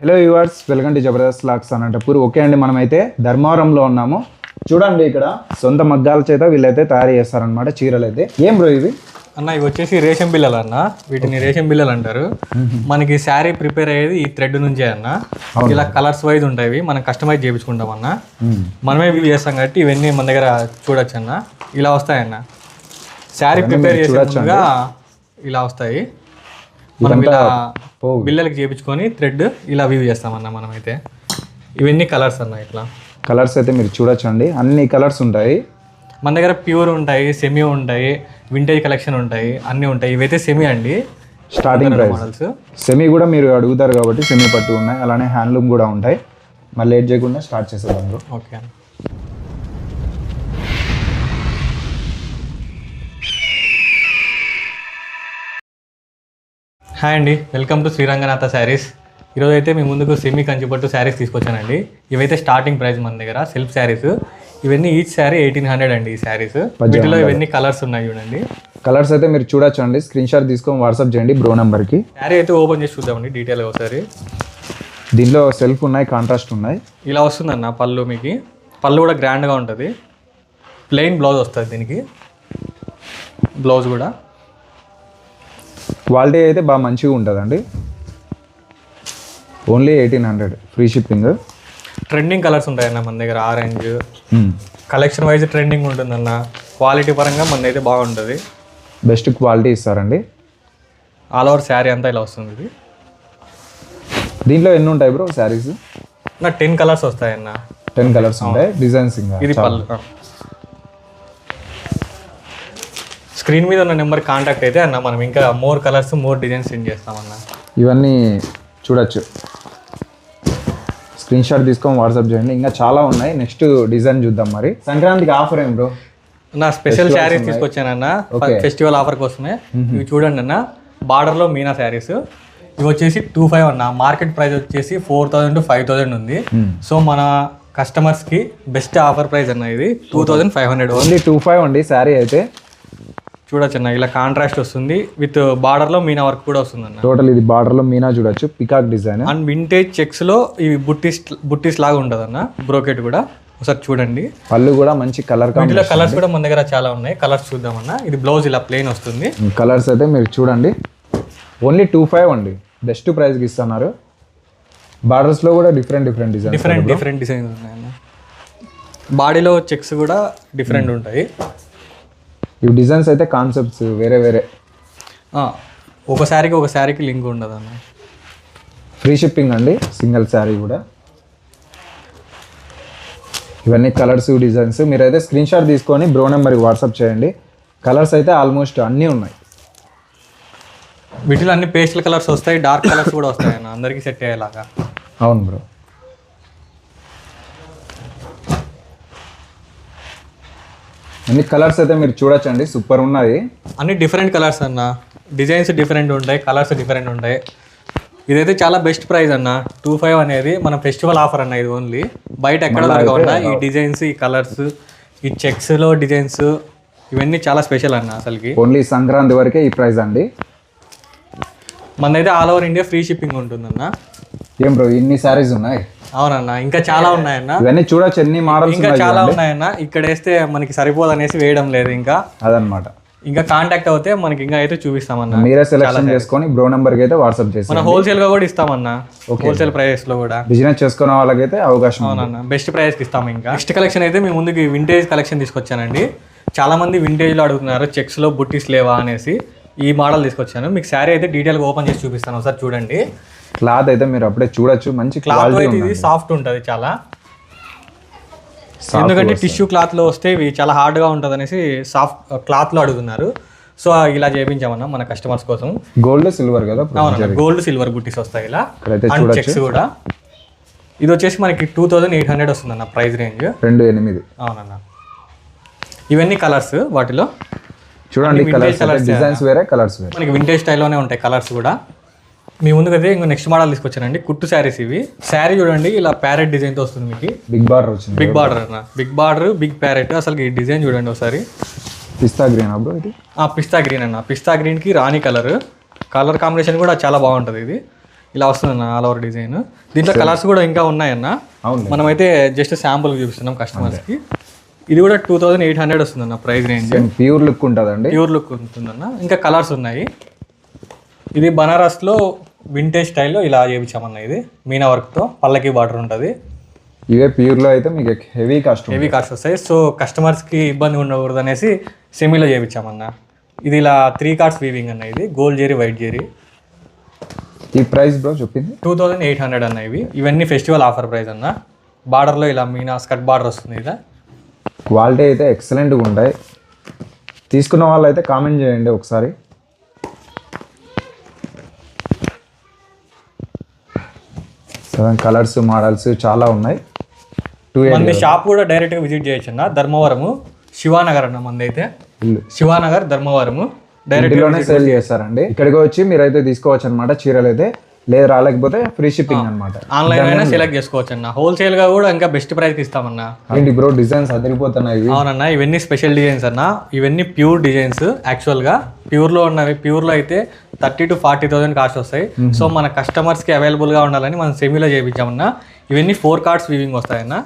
Hello viewers welcome to Jabardasth looks Anantapur okay అండి మనమైతే ధర్మవరంలో ఉన్నాము. చూడండి ఇక్కడ సొంత మగ్గాల చేత వీళ్ళైతే తయారు చేస్తారనమాట చీరలు అయితే ఏం బ్రో ఇవి? అన్న ఇవి వచ్చేసి రేషన్ బిల్లలు అన్న. వీటిని రేషన్ బిల్లలు అంటారు. మనకి శారీ ప్రిపేర్ అయ్యేది ఈ థ్రెడ్ నుంచే అన్న. ఇలా కలర్స్ వైజ్ ఉంటాయి. మనం కస్టమైజ్ చేయించుకుంటాం అన్న. మనమే ఇవి చేస్తాం కాబట్టి ఇవన్నీ మన దగ్గర చూడొచ్చు అన్న ఇలా వస్తాయన్న. శారీ ప్రిపేర్ చేసే ముందుగా ఇలా వస్తాయి. మనం ఇలా. బిల్లలకి చేయించుకొని థ్రెడ్ ఇలా వీవ్ చేస్తామన్న మనమైతే. ఇవన్నీ కలర్స్ అన్న ఇట్లా. కలర్స్ అయితే మీరు చూడొచ్చండి. అన్ని కలర్స్ ఉంటాయి. మన దగ్గర ప్యూర్ ఉంటాయి సెమీ ఉంటాయి వింటేజ్ కలెక్షన్ ఉంటాయి అన్నీ ఉంటాయి. ఇవైతే సెమీ అండి. స్టార్టింగ్ ప్రైస్ మోడల్స్ సెమీ కూడా మీరు అడుగుతారు కాబట్టి సెమీ పట్టు ఉన్నాయి. అలానే హ్యాండ్లూమ్ కూడా ఉంటాయి. మళ్ళీ లేట్ చేయకుండా స్టార్ట్ చేసేదాం ఓకే హాయ్ అండి వెల్కమ్ టు శ్రీరంగనాథ శారీస్. ఈరోజు అయితే మీ ముందుకు సెమీ కంచిపట్టు శారీస్ తీసుకొచ్చానండి. ఇవైతే స్టార్టింగ్ ప్రైస్ మన దగ్గర సెల్ఫ్ శారీస్. ఇవన్నీ ఈచ్ శారీ ఎయిటీన్ హండ్రెడ్ అండి ఈ శారీస్. వీటిలో ఇవన్నీ కలర్స్ ఉన్నాయి చూడండి. కలర్స్ అయితే మీరు చూడొచ్చండి స్క్రీన్ షాట్ తీసుకొని వాట్సాప్ చేయండి బ్రో నెంబర్కి శారీ అయితే ఓపెన్ చేసి చూద్దామండి డీటెయిల్గా ఒకసారి. దీనిలో సెల్ఫ్ ఉన్నాయి కాంట్రాస్ట్ ఉన్నాయి. ఇలా వస్తుందన్న పళ్ళు మీకు. పళ్ళు కూడా గ్రాండ్గా ఉంటుంది. ప్లెయిన్ బ్లౌజ్ వస్తుంది దీనికి. బ్లౌజ్ కూడా. క్వాలిటీ అయితే బాగా మంచిగా ఉంటుందండి. Only eighteen hundred free shipping trending colours ఉంటాయన్న మన దగ్గర ఆరెంజ్ కలెక్షన్ వైజ్ ట్రెండింగ్ ఉంటుందన్న. క్వాలిటీ పరంగా మన అయితే బాగుంటుంది. బెస్ట్ క్వాలిటీ ఇస్తారండి. ఆల్ ఓవర్ శారీ అంతా ఇలా వస్తుంది ఇది. దీంట్లో ఎన్ని ఉంటాయి బ్రో శారీస్ నా టెన్ కలర్స్ వస్తాయన్న. టెన్ కలర్స్ ఉంటాయి డిజైన్స్ ఇది పళ్ళు స్క్రీన్ మీద ఉన్న నెంబర్ కాంటాక్ట్ అయితే అన్న మనం ఇంకా more colours more designs send చేస్తామన్న ఇవన్నీ చూడొచ్చు. స్క్రీన్ షాట్ తీసుకొని వాట్సాప్ చేయండి. ఇంకా చాలా ఉన్నాయి. నెక్స్ట్ డిజైన్ చూద్దాం మరి. సంక్రాంతికి ఆఫర్ ఏం బ్రో నా స్పెషల్ శారీస్ తీసుకొచ్చానన్న ఫెస్టివల్ ఆఫర్ కోసమే. ఇవి చూడండి అన్న. బార్డర్లో మీనా శారీస్ ఇవి వచ్చేసి టూ ఫైవ్ అన్న. మార్కెట్ ప్రైస్ వచ్చేసి four thousand to five thousand ఉంది. సో మన కస్టమర్స్కి బెస్ట్ ఆఫర్ ప్రైస్ అన్న ఇది. Two thousand five hundred only two five అండి శారీ అయితే చూడొచ్చు అన్న. ఇలా కాంట్రాస్ట్ వస్తుంది. విత్ బార్డర్లో మీనా వర్క్ కూడా వస్తుంది అన్న టోటల్ ఇది బార్డర్లో మీనా చూడొచ్చు. పికాక్ డిజైన్ అండ్ వింటేజ్ చెక్స్లో ఇవి బుట్టీస్ బుట్టీస్ లాగా ఉంటుంది అన్న బ్రోకెట్ కూడా. ఒకసారి చూడండి. పళ్ళు కూడా మంచి కలర్ వీటిలో కలర్స్ కూడా మన దగ్గర చాలా ఉన్నాయి. కలర్స్ చూద్దామన్నా. ఇది బ్లౌజ్ ఇలా ప్లెయిన్ వస్తుంది. కలర్స్ అయితే మీరు చూడండి. ఓన్లీ టూ ఫైవ్ అండి. బెస్ట్ ప్రైస్కి ఇస్తున్నారు. బార్డర్స్లో కూడా different different design different different designs ఉన్నాయన్న. బాడీలో చెక్స్ కూడా డిఫరెంట్ ఉంటాయి. ఇవి డిజైన్స్ అయితే కాన్సెప్ట్స్ వేరే వేరే. ఒక శారీకి ఒక శారీకి లింక్ ఉండదు అన్న ఫ్రీ షిప్పింగ్ అండి సింగిల్ శారీ కూడా. ఇవన్నీ కలర్స్ డిజైన్స్ మీరైతే స్క్రీన్ షాట్ తీసుకొని బ్రో నెంబర్కి వాట్సాప్ చేయండి. కలర్స్ అయితే ఆల్మోస్ట్ అన్నీ ఉన్నాయి. వీటిలో అన్ని పేస్టల్ కలర్స్ వస్తాయి డార్క్ కలర్స్ కూడా వస్తాయి అన్న అందరికీ సెట్ అయ్యేలాగా. అవును బ్రో అన్ని కలర్స్ అయితే మీరు చూడొచ్చండి. సూపర్ ఉన్నాయి. అన్ని డిఫరెంట్ కలర్స్ అన్న. డిజైన్స్ డిఫరెంట్ ఉంటాయి కలర్స్ డిఫరెంట్ ఉంటాయి. ఇదైతే చాలా బెస్ట్ ప్రైస్ అన్న. టూ ఫైవ్ అనేది మన ఫెస్టివల్ ఆఫర్ అన్న ఇది ఓన్లీ. బయట ఎక్కడ దొరకవన్నా ఈ డిజైన్స్ ఈ కలర్స్ ఈ చెక్స్లో డిజైన్స్ ఇవన్నీ చాలా స్పెషల్ అన్న అసలుకి. ఓన్లీ సంక్రాంతి వరకే ఈ ప్రైస్ అండి. మనదైతే all over India free shipping ఉంటుందన్న. ఏం బ్రో ఇన్ని శారీస్ ఉన్నాయి? అవునన్న ఇంకా చాలా ఉన్నాయన్న. ఇవన్నీ చూడొచ్చు ఎన్ని మోడల్స్ ఇంకా చాలా ఉన్నాయన్న. ఇక్కడ వేస్తే మనకి సరిపోదు అనేసి వేయడం లేదు ఇంకా. అదనమాట. ఇంకా కాంటాక్ట్ అవుతే మనకి ఇంకా అయితే చూపిస్తామన్న. మీరే సెలెక్షన్ చేసుకొని బ్రో నెంబర్కి అయితే వాట్సాప్ చేసి మన హోల్సేల్గా కూడా ఇస్తామన్న. హోల్సేల్ ప్రైస్లో కూడా. బిజినెస్ చేసుకునే వాళ్ళకైతే అవకాశం. అవునన్న బెస్ట్ ప్రైస్కి ఇస్తాము ఇంకా. నెక్స్ట్ కలెక్షన్ అయితే మీ ముందుకి వింటేజ్ కలెక్షన్ తీసుకొచ్చానండి. చాలా మంది వింటేజ్లో అడుగుతున్నారు చెక్స్లో బుట్టీస్ లేవా అనేసి. ఈ మోడల్ తీసుకొచ్చాను. మీకు శారీ అయితే డీటెయిల్గా ఓపెన్ చేసి చూపిస్తాను. ఒకసారి చూడండి. క్లాత్ అయితే మీరు అప్పుడే చూడొచ్చు. మంచి క్లాత్ అయితే ఇది సాఫ్ట్ ఉంటుంది చాలా. ఎందుకంటే టిష్యూ క్లాత్లో వస్తే ఇవి చాలా హార్డ్గా ఉంటుంది అనేసి సాఫ్ట్ క్లాత్లో అడుగుతున్నారు. సో ఇలా చేయించామన్నా మన కస్టమర్స్ కోసం. గోల్డ్ సిల్వర్ కదా? గోల్డ్ సిల్వర్ బుట్టీస్ వస్తాయి ఇలా. అండ్ చెక్స్ కూడా. ఇది వచ్చేసి మనకి టూ థౌజండ్ ఎయిట్ హండ్రెడ్ వస్తుందన్న ప్రైస్ రేంజ్. రెండు ఎనిమిది. అవునన్న. ఇవన్నీ కలర్స్ వాటిలో. చూడండి కలర్స్ డిజైన్స్ వేరే కలర్స్ వేరే. మనకి వింటేజ్ స్టైల్లోనే ఉంటాయి కలర్స్ కూడా. మీ ముందుకైతే ఇంకో నెక్స్ట్ మోడల్ తీసుకొచ్చానండి కుట్టు శారీస్ ఇవి. శారీ చూడండి ఇలా ప్యారెట్ డిజైన్తో వస్తుంది మీకు. బిగ్ బార్డర్ వచ్చింది. బిగ్ బార్డర్ అన్న. బిగ్ బార్డర్ బిగ్ ప్యారెట్ అసలు ఈ డిజైన్ చూడండి ఒకసారి. పిస్తా గ్రీన్ బ్రో ఇది? ఆ పిస్తా గ్రీన్ అన్న. పిస్తా గ్రీన్కి రాణి కలర్ కలర్ కాంబినేషన్ కూడా చాలా బాగుంటుంది ఇది. ఇలా వస్తుందన్న ఆల్ ఓవర్ డిజైన్ దీంట్లో కలర్స్ కూడా ఇంకా ఉన్నాయన్న. మనమైతే జస్ట్ శాంపుల్ చూపిస్తున్నాం కస్టమర్స్కి ఇది కూడా టూ థౌజండ్ ఎయిట్ హండ్రెడ్ వస్తుందన్న ప్రైస్ రేంజ్ ప్యూర్ లుక్ ఉంటుందండి. ప్యూర్ లుక్ ఉంటుందన్న. ఇంకా కలర్స్ ఉన్నాయి. ఇది బనారస్లో వింటేజ్ స్టైల్లో ఇలా చేయించామన్న ఇది. మీనా వర్క్తో పల్లకి బార్డర్ ఉంటుంది. ఇవే ప్యూర్లో అయితే మీకు హెవీ కాస్ట్ హెవీ కాస్ట్ వస్తాయి. సో కస్టమర్స్కి ఇబ్బంది ఉండకూడదు అనేసి సెమీలో చేయించామన్న ఇది ఇలా త్రీ కార్డ్స్ వీవింగ్ అన్న ఇది. గోల్డ్ జెరీ వైట్ జెరీ ఈ ప్రైస్ బ్రో చెప్పింది? టూ థౌజండ్ ఎయిట్ హండ్రెడ్ అన్న ఇవి. ఇవన్నీ ఫెస్టివల్ ఆఫర్ ప్రైస్ అన్న. బార్డర్లో ఇలా మీనా స్కట్ బార్డర్ వస్తుంది ఇలా క్వాలిటీ అయితే ఎక్సలెంట్గా ఉంటాయి తీసుకున్న వాళ్ళు అయితే కామెంట్ చేయండి ఒకసారి. సెవెన్ కలర్స్ మోడల్స్ చాలా ఉన్నాయి. టూ మన షాప్ కూడా డైరెక్ట్గా విజిట్ చేయొచ్చు అన్న. ధర్మవరము శివానగర్ అన్న మంది అయితే. శివానగర్ ధర్మవరము డైరెక్ట్ ఇంటిలోనే సేల్ చేస్తారండి. ఇక్కడికి వచ్చి మీరైతే తీసుకోవచ్చు అనమాట చీరలు అయితే లేదు రాలేకపోతే ఫ్రీ షిప్పింగ్ అనమాట ఆన్లైన్ అయినా సెలెక్ట్ చేసుకోవచ్చు అన్న హోల్సేల్గా కూడా ఇంకా బెస్ట్ ప్రైస్ ఇస్తామన్నా ఏంటి బ్రో డిజైన్స్ అదిరిపోతున్నాయి అవునన్నా ఇవన్నీ స్పెషల్ డిజైన్స్ అన్న. ఇవన్నీ ప్యూర్ డిజైన్స్ యాక్చువల్గా. ప్యూర్లో ఉన్నవి ప్యూర్లో అయితే thirty to forty thousand cost వస్తాయి. సో మన కస్టమర్స్కి అవైలబుల్గా ఉండాలని మనం సెమీలో చేయించామన్నా. ఇవన్నీ ఫోర్ కార్డ్స్ వీవింగ్ వస్తాయన్న.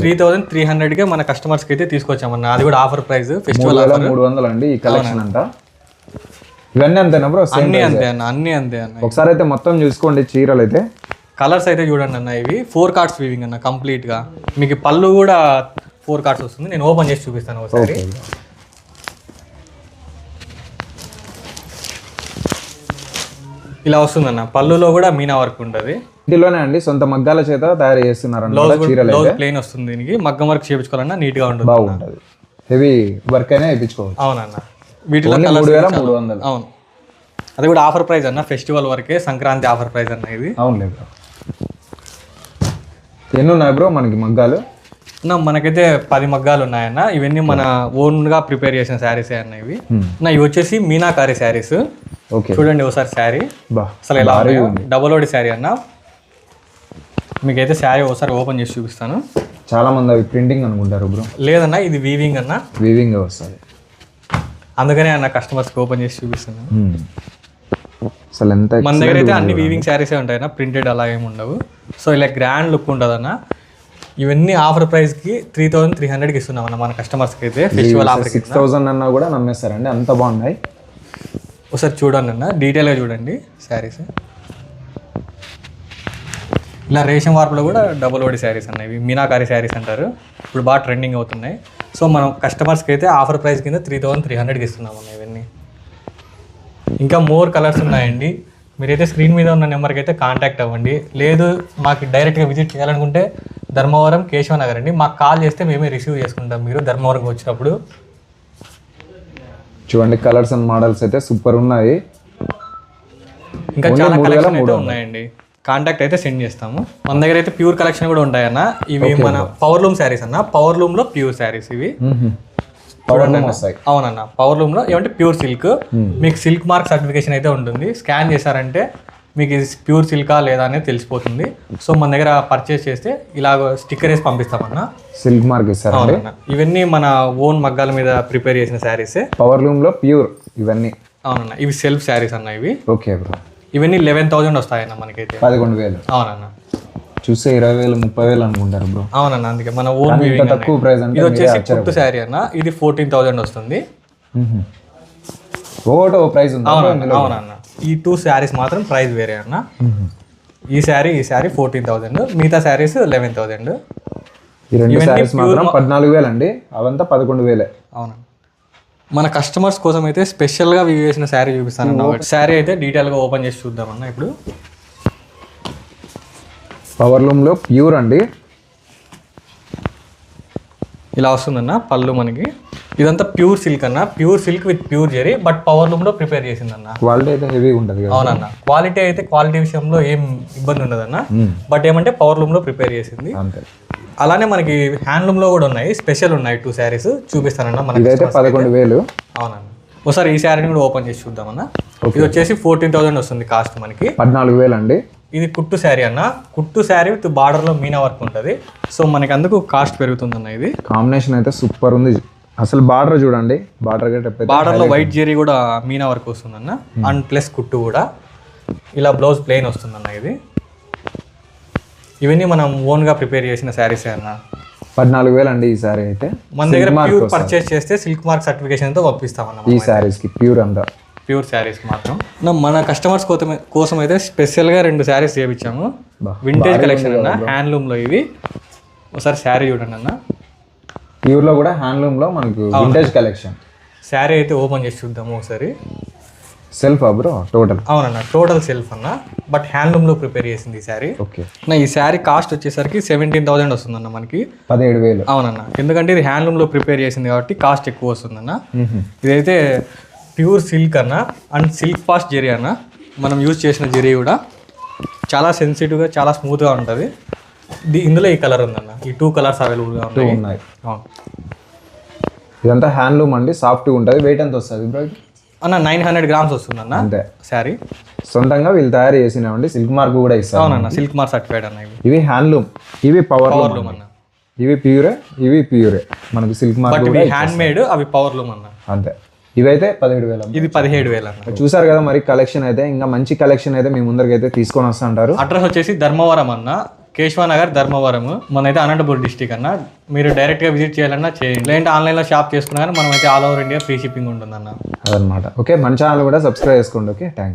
త్రీ థౌసండ్ త్రీ హండ్రెడ్గా మన కస్టమర్స్కి అయితే తీసుకొచ్చామన్నా. అది కూడా ఆఫర్ ప్రైస్ ఫెస్టివల్ వేల మూడు వందలు అండి ఈ కలెక్షన్ అంట ఇవన్నీ అంతేనా బ్రో అన్ని అంతే అన్న అన్ని అంతే అన్న. ఒకసారి అయితే మొత్తం చూసుకోండి చీరలు అయితే కలర్స్ అయితే చూడండి అన్న ఇవి. ఫోర్ కార్డ్స్ వీవింగ్ అన్న కంప్లీట్గా. మీకు పళ్ళు కూడా ఫోర్ కార్డ్స్ వస్తుంది. నేను ఓపెన్ చేసి చూపిస్తాను ఒకసారి. ఇలా వస్తుందన్న. పళ్ళులో కూడా మీనా వర్క్ ఉంటుంది. ఇంటిలోనే అండి సొంత మగ్గాల చేత తయారు చేస్తున్నారు ప్లెయిన్ వస్తుంది దీనికి. మగ్గం వర్క్ చేయించుకోవాలన్నా నీట్గా ఉంటుంది బాగుంటది. హెవీ వర్క్ అయినా వేయించుకోవచ్చు. అవునన్న. వీటిలో మూడు వేల మూడు వందలు. అవును. అది కూడా ఆఫర్ ప్రైస్ అన్న ఫెస్టివల్ వరకే సంక్రాంతి ఆఫర్ ప్రైస్ అన్న ఇది. అవును లేదు ఎన్ని ఉన్నాయి బ్రో మనకి మగ్గాలు? నా మనకైతే పది మగ్గాలు ఉన్నాయన్న. ఇవన్నీ మన ఓన్గా ప్రిపేర్ చేసిన శారీస్ అన్న ఇవి. నా ఇవి వచ్చేసి మీనాకారి శారీస్. ఓకే. చూడండి ఒకసారి శారీ. అసలు ఉన్నాయో. డబల్ ఓడి శారీ అన్న. మీకైతే శారీ ఒకసారి ఓపెన్ చేసి చూపిస్తాను. చాలా మంది అవి ప్రింటింగ్ అనుకుంటారు బ్రో. లేదన్నా ఇది వీవింగ్ అన్న. వీవింగ్ వస్తుంది. అందుకనే అన్న కస్టమర్స్కి ఓపెన్ చేసి చూపిస్తాను అసలు ఎంత మన దగ్గర అయితే అన్ని వీవింగ్ శారీసే ఉంటాయన్న ప్రింటెడ్ అలా ఏమి ఉండవు. సో ఇలా గ్రాండ్ లుక్ ఉంటుందన్న ఇవన్నీ ఆఫర్ ప్రైస్కి త్రీ థౌసండ్ త్రీ హండ్రెడ్కి ఇస్తున్నాం అన్న మన కస్టమర్స్కి అయితే ఫెస్టివల్ ఆఫర్ సిక్స్ థౌసండ్ అన్నా కూడా నమ్మేస్తారండి. అంత బాగున్నాయి. ఒకసారి చూడండి అన్న డీటెయిల్గా చూడండి శారీస్ ఇలా రేషన్ వార్పులో కూడా డబుల్ ఓడి శారీస్ అన్న ఇవి. మీనాకారి శారీస్ అంటారు. ఇప్పుడు బాగా ట్రెండింగ్ అవుతున్నాయి. సో మనం కస్టమర్స్కి అయితే ఆఫర్ ప్రైస్ కింద త్రీ థౌసండ్ త్రీ హండ్రెడ్కి ఇస్తున్నాం అన్న ఇవన్నీ. ఇంకా మోర్ కలర్స్ ఉన్నాయండి. మీరైతే స్క్రీన్ మీద ఉన్న నెంబర్కి అయితే కాంటాక్ట్ అవ్వండి. లేదు మాకు డైరెక్ట్గా విజిట్ చేయాలనుకుంటే ధర్మవరం కేశవ నగర్ అండి. మాకు కాల్ చేస్తే మేమే రిసీవ్ చేసుకుంటాం మీరు ధర్మవరంకి వచ్చినప్పుడు. చూడండి కలర్స్ అండ్ మోడల్స్ అయితే సూపర్ ఉన్నాయి. ఇంకా చాలా కలెక్షన్ అయితే ఉన్నాయండి. కాంటాక్ట్ అయితే సెండ్ చేస్తాము. మన దగ్గర అయితే ప్యూర్ కలెక్షన్ కూడా ఉంటాయన్న. ఇవి మన పవర్ లూమ్ శారీస్ అన్న. పవర్ లూమ్లో ప్యూర్ శారీస్ ఇవి. అవునన్న పవర్ లూమ్లో ఏమంటే ప్యూర్ సిల్క్. మీకు సిల్క్ మార్క్ సర్టిఫికేషన్ అయితే ఉంటుంది. స్కాన్ చేశారంటే మీకు ఇది ప్యూర్ సిల్కా లేదా అనేది తెలిసిపోతుంది. సో మన దగ్గర పర్చేస్ చేస్తే ఇలాగ స్టిక్కర్ వేసి పంపిస్తామన్న. సిల్క్ మార్క్ అవునన్న. ఇవన్నీ మన ఓన్ మగ్గాల మీద ప్రిపేర్ చేసిన శారీసే. పవర్ లూమ్లో ప్యూర్ ఇవన్నీ. అవునన్న. ఇవి సెల్ఫ్ శారీస్ అన్న ఇవి. Okay bro. ఇవన్నీ లెవెన్ థౌజండ్ వస్తాయన్న మనకైతే. పదకొండు వేలు. అవునన్న. చూస్తే ఇరవై వేలు ముప్పై వేలు అనుకుంటారు బ్రో. అవునన్న అందుకే మన ఓన్ తక్కువ ప్రైస్ అంటే ఇది వచ్చేసి కుట్టు శారీ అన్న ఇది ఫోర్టీన్ థౌజండ్ వస్తుంది. ఒకటో ప్రైస్ ఉంది అవునన్న ఈ టూ శారీస్ మాత్రం ప్రైస్ వేరే అన్న. ఈ శారీ ఈ శారీ ఫోర్టీన్ థౌజండ్ మిగతా శారీస్ లెవెన్ థౌజండ్ ఈ రెండు శారీస్ మాత్రం పద్నాలుగు వేలు అండి అవంతా పదకొండు వేలే. అవునన్న. మన కస్టమర్స్ కోసం అయితే స్పెషల్గా వ్యూ చేసిన శారీ చూపిస్తాను శారీ అయితే డీటెయిల్గా ఓపెన్ చేసి చూద్దామన్న ఇప్పుడు. పవర్ లూమ్లో ప్యూర్ అండి. ఇలా వస్తుందన్న పళ్ళు మనకి. ఇదంతా ప్యూర్ సిల్క్ అన్న. Pure silk with pure zari but power లూమ్లో prepare చేసిందన్న క్వాలిటీ అయితే హెవీగా ఉంటుంది అవునన్న. క్వాలిటీ అయితే క్వాలిటీ విషయంలో ఏం ఇబ్బంది ఉండదన్న బట్ ఏమంటే పవర్ లూమ్లో ప్రిపేర్ చేసింది. అంతే. అలానే మనకి హ్యాండ్లూమ్లో కూడా ఉన్నాయి. స్పెషల్ ఉన్నాయి టూ శారీస్. చూపిస్తానన్న మనకి పదకొండు వేలు. అవునన్న. ఒకసారి ఈ శారీని కూడా ఓపెన్ చేసి చూద్దామన్న. ఇది వచ్చేసి ఫోర్టీన్ థౌసండ్ వస్తుంది కాస్ట్ మనకి. పద్నాలుగు వేలు అండి. ఇది కుట్టు శారీ అన్న. కుట్టు శారీ విత్ బార్డర్లో మీనా వర్క్ ఉంటుంది. సో మనకి అందుకు కాస్ట్ పెరుగుతుందన్న ఇది. కాంబినేషన్ అయితే సూపర్ ఉంది. అసలు బార్డర్ చూడండి. బార్డర్ గట్ట బార్డర్లో వైట్ జెరీ కూడా మీనా వర్క్ వస్తుందన్న. అండ్ ప్లస్ కుట్టు కూడా. ఇలా బ్లౌజ్ ప్లెయిన్ వస్తుందన్న ఇది. ఇవన్నీ మనం ఓన్గా ప్రిపేర్ చేసిన శారీస్ అన్న పద్నాలుగు వేలు అండి ఈ సారీ అయితే. మన దగ్గర ప్యూర్. పర్చేస్ చేస్తే సిల్క్ మార్క్ సర్టిఫికేషన్తో పంపిస్తామన్న ఈ సారీస్కి ప్యూర్ అంతా. ప్యూర్ శారీస్ మాత్రం. మన కస్టమర్స్ కోసం అయితే స్పెషల్గా రెండు శారీస్ చేయించాము వింటేజ్ కలెక్షన్ అన్న హ్యాండ్లూమ్లో ఇవి. ఒకసారి శారీ చూడండి అన్న. ప్యూర్లో కూడా హ్యాండ్లూమ్లో మనకు వింటేజ్ కలెక్షన్ శారీ అయితే ఓపెన్ చేసి చూద్దాము ఒకసారి. Self bro? టోటల్ అవునన్న టోటల్ సెల్ఫ్ అన్న. బట్ హ్యాండ్లూమ్లో ప్రిపేర్ చేసింది ఈ శారీ. ఓకే నా ఈ శారీ కాస్ట్ వచ్చేసరికి సెవెంటీన్ థౌసండ్ వస్తుందన్న మనకి. పదిహేడు వేలు. అవునన్న. ఎందుకంటే ఇది హ్యాండ్లూమ్లో ప్రిపేర్ చేసింది కాబట్టి కాస్ట్ ఎక్కువ వస్తుందన్న. ఇదైతే ప్యూర్ సిల్క్ అన్న అండ్ సిల్క్ ఫాస్ట్ జెరీ అన్న. మనం యూజ్ చేసిన జెరీ కూడా చాలా సెన్సిటివ్గా చాలా స్మూత్గా ఉంటుంది. ఇది ఇందులో ఈ కలర్ ఉందన్న. ఈ టూ కలర్స్ అవైలబుల్గా ఉన్నాయి. ఇదంతా హ్యాండ్లూమ్ అండి. సాఫ్ట్గా ఉంటుంది. వెయిట్ ఎంత వస్తుంది బ్రో? అన్న నైన్ హండ్రెడ్ గ్రామ్స్ వస్తుందన్న అంతే. శారీ. సొంతంగా వీళ్ళు తయారు చేసినామండి సిల్క్ మార్క్ కూడా ఇస్తారు అవునన్న సిల్క్ మార్ సర్టిఫైడ్ అన్న ఇవి. ఇవి హ్యాండ్లూమ్ ఇవి పవర్ పవర్లూమ్ అన్న. ఇవి ప్యూరే ఇవి ప్యూరే. మనకు సిల్క్ మార్క్ హ్యాండ్ మేడ్ అవి పవర్లూమ్ అన్న. అంతే. ఇవైతే పదిహేడు వేలు ఇది పదిహేడు వేలు అన్న. చూసారు కదా మరి కలెక్షన్ అయితే ఇంకా మంచి కలెక్షన్ అయితే మీ ముందరికి అయితే తీసుకొని వస్తా అంటారు. అడ్రస్ వచ్చేసి ధర్మవరం అన్న. కేశవానగర్ ధర్మవరం మనైతే అనంతపురం డిస్టిక్ అన్న. మీరు డైరెక్ట్గా విజిట్ చేయాలన్నా చేయండి. లేదంటే ఆన్లైన్లో షాప్ చేసుకున్నా కానీ మనం అయితే all over India free shipping ఉంటుందన్న. అదనమాట ఓకే మన ఛానల్ కూడా సబ్స్క్రైబ్ చేసుకోండి. Okay thank you